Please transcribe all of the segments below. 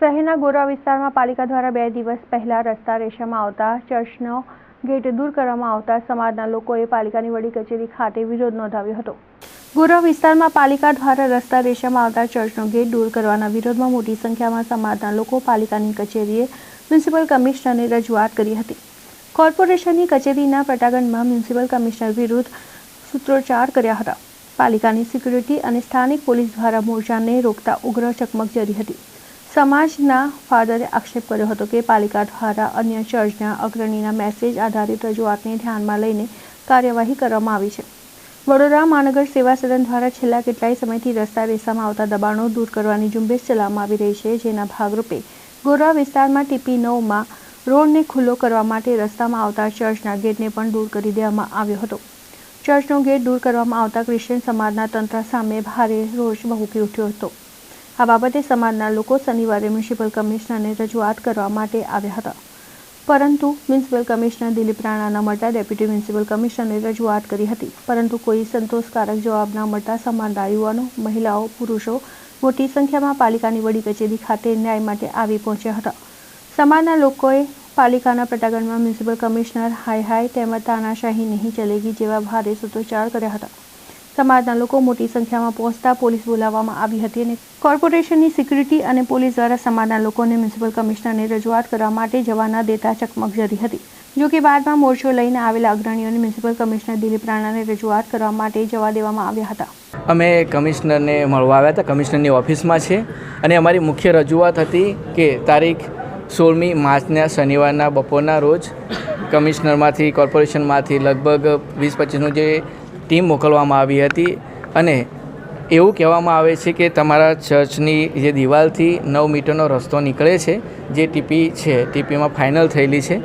શહેરના ગોરા વિસ્તારમાં પાલિકા દ્વારા બે દિવસ પહેલા રસ્તા રેશામાં આવતા ચર્ચનો ગેટ દૂર કરવામાં આવતા સમાજના લોકોએ પાલિકાની વડી કચેરી ખાતે વિરોધ નોંધાવ્યો હતો. ગોરા વિસ્તારમાં પાલિકા દ્વારા રસ્તા રેશામાં આવતા ચર્ચનો ગેટ દૂર કરવાના વિરોધમાં મોટી સંખ્યામાં સમાજના લોકો પાલિકાની કચેરીએ મ્યુનિસિપલ કમિશનરને રજૂઆત કરી હતી. કોર્પોરેશનની કચેરીના પ્રટાગણમાં મ્યુનિસિપલ કમિશનર વિરુદ્ધ સૂત્રોચ્ચાર કર્યા હતા. પાલિકાની સિક્યુરિટી અને સ્થાનિક પોલીસ દ્વારા મોરચાને રોકતા ઉગ્ર ચકમક જરી હતી. સમાજના ફાધરે આક્ષેપ કર્યો હતો કે પાલિકા દ્વારા અન્ય ચર્ચના અગ્રણીના મેસેજ આધારિત રજૂઆતને ધ્યાનમાં લઈને કાર્યવાહી કરવામાં આવી છે. વડોદરા મહાનગર સેવા સદન દ્વારા છેલ્લા કેટલાય સમયથી રસ્તા રેસામાં આવતા દબાણો દૂર કરવાની ઝુંબેશ ચલાવવામાં આવી રહી છે, જેના ભાગરૂપે ગોરા વિસ્તારમાં ટીપી નવમાં રોડને ખુલ્લો કરવા માટે રસ્તામાં આવતા ચર્ચના ગેટને પણ દૂર કરી દેવામાં આવ્યો હતો. ચર્ચનો ગેટ દૂર કરવામાં આવતા ક્રિશ્ચિયન સમાજના તંત્ર સામે ભારે રોષ ભભૂકી ઉઠ્યો હતો. આ બાબતે સમાજના લોકો શનિવારે મ્યુનિસિપલ કમિશનરને રજૂઆત કરવા માટે આવ્યા હતા. પરંતુ મ્યુનિસિપલ કમિશનર દિલીપ રાણાના મળતા ડેપ્યુટી મ્યુનિસિપલ કમિશનરને રજૂઆત કરી હતી. પરંતુ કોઈ સંતોષકારક જવાબ ન મળતા સમાજના યુવાનો, મહિલાઓ, પુરુષો મોટી સંખ્યામાં પાલિકાની વડી કચેરી ખાતે ન્યાય માટે આવી પહોંચ્યા હતા. સમાજના લોકોએ પાલિકાના પટાગણમાં મ્યુનિસિપલ કમિશનર હાય હાય તેમજ તાનાશાહી નહીં ચલેગી જેવા ભારે સૂત્રોચ્ચાર કર્યા હતા. સમાજના લોકો મોટી સંખ્યામાં પહોંચતા પોલીસ બોલાવવામાં આવી હતી અને કોર્પોરેશનની સિક્યુરિટી અને પોલીસ દ્વારા સમાજના લોકોને મ્યુનિસિપલ કમિશનરને રજૂઆત કરવા માટે જવા ન દેતા ચકમક જરી હતી. જો કે બાદમાં મોરચો લઈને આવેલા અગ્રણીઓને મ્યુનિસિપલ કમિશનર દિલીપ રાણાને રજૂઆત કરવા માટે જવા દેવામાં આવ્યા હતા. અમે કમિશનરને મળવા આવ્યા હતા. કમિશનરની ઓફિસમાં છે અને અમારી મુખ્ય રજૂઆત હતી કે તારીખ સોળમી માર્ચના શનિવારના બપોરના રોજ કમિશનરમાંથી, કોર્પોરેશનમાંથી લગભગ વીસ પચીસનું જે ટીમ મોકલવામાં આવી હતી અને એવું કહેવામાં આવે છે કે તમારા ચર્ચની જે દિવાલથી નવ મીટરનો રસ્તો નીકળે છે, જે ટીપી છે, ટીપીમાં ફાઇનલ થયેલી છે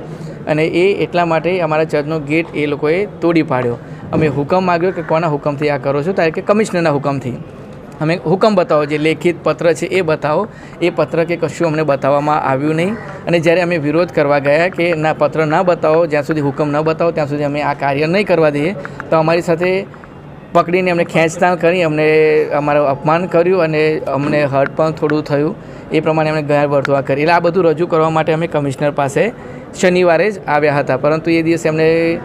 અને એ એટલા માટે અમારા ચર્ચનો ગેટ એ લોકોએ તોડી પાડ્યો. અમે હુકમ માગ્યો કે કોના હુકમથી આ કરો છો? ત્યારે કે કમિશનરના હુકમથી. અમે હુકમ બતાવો, જે લેખિત પત્ર છે એ બતાવો. એ પત્ર કે કશું અમને બતાવવામાં આવ્યું નહીં. અને જ્યારે અમે વિરોધ કરવા ગયા કે ના, પત્ર ના બતાવો, જ્યાં સુધી હુકમ ન બતાવો, ત્યાં સુધી અમે આ કાર્ય નહીં કરવા દઈએ, તો અમારી સાથે પકડીને અમને ખેંચતાણ કરી, અમને અમારું અપમાન કર્યું અને અમને હર્ટ પણ થોડું થયું. એ પ્રમાણે અમને ગેર વર્તવા કરી. એટલે આ બધું રજૂ કરવા માટે અમે કમિશનર પાસે શનિવારે જ આવ્યા હતા. પરંતુ એ દિવસે અમને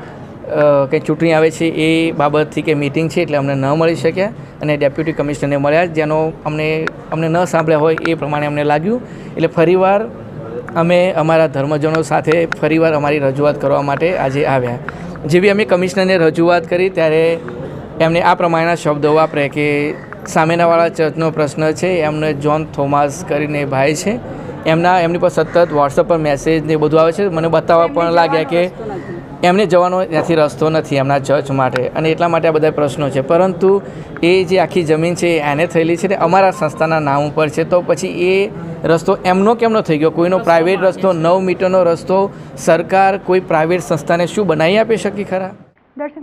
કંઈ ચૂંટણી આવે છે એ બાબતથી કે મિટિંગ છે એટલે અમને ન મળી શક્યા અને ડેપ્યુટી કમિશનરને મળ્યા જેનો અમને અમને ન સાંભળ્યા હોય એ પ્રમાણે અમને લાગ્યું. એટલે ફરીવાર અમે અમારા ધર્મજનો સાથે ફરીવાર અમારી રજૂઆત કરવા માટે આજે આવ્યા. જેવી અમે કમિશનરને રજૂઆત કરી, ત્યારે એમને આ પ્રમાણેના શબ્દો વાપરે કે સામેનાવાળા ચર્ચનો પ્રશ્ન છે. એમને જોન થોમાસ કરીને ભાઈ છે. એમના એમની પર સતત વોટ્સઅપ પર મેસેજ ને બધું આવે છે. મને બતાવવા પણ લાગ્યા કે એમને જવાનો ત્યાંથી રસ્તો નથી એમના ચર્ચ માટે. અને એટલા માટે આ બધા પ્રશ્નો છે. પરંતુ એ જે આખી જમીન છે એને થયેલી છે ને અમારા સંસ્થાના નામ ઉપર છે. તો પછી એ રસ્તો એમનો કેમનો થઈ ગયો? કોઈનો પ્રાઇવેટ રસ્તો નવ મીટરનો રસ્તો સરકાર કોઈ પ્રાઇવેટ સંસ્થાને શું બનાવી આપી શકી ખરા? દર્શક